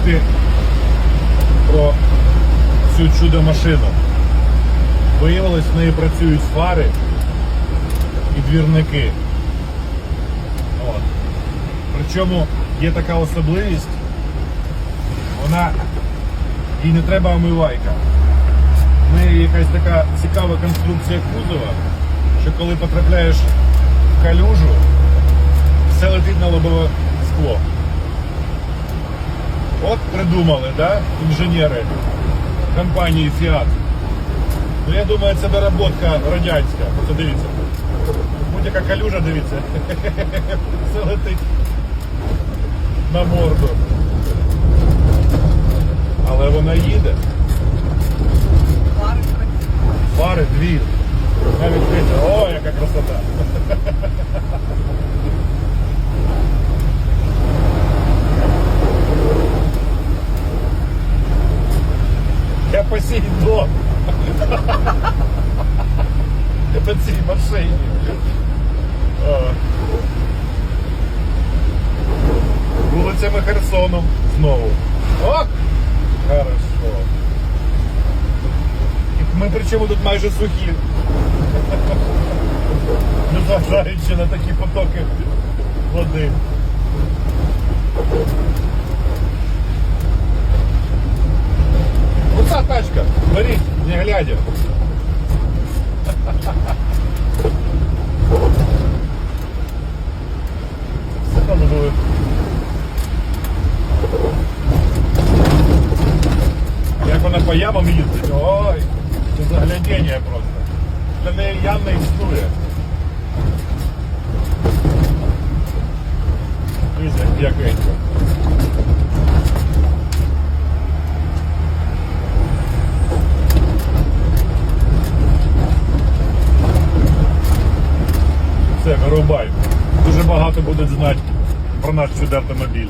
розповісти про цю чудо-машину. Виявилось, в неї працюють фари і двірники. От. Причому є така особливість, вона їй не треба омивайка. В неї якась така цікава конструкція кузова, що коли потрапляєш в калюжу, все летить на лобове скло. От придумали, да, інженери компанії Fiat. Ну я думаю, це доработка радянська. Це дивіться. Будь-яка калюжа, дивіться. Все летить на морду. Але вона їде. Я по цій машині. Вулицями Херсону знову. О! Хорошо. Ми причому тут майже сухі. Незважаючи на такі потоки води. не глядя. Секунду. Як вона по ямам їздить? Ой, це заглядіння просто. Для неї ям не існує. Дивіться, як Вирубай. Дуже багато будуть знати про наш чудовий автомобіль.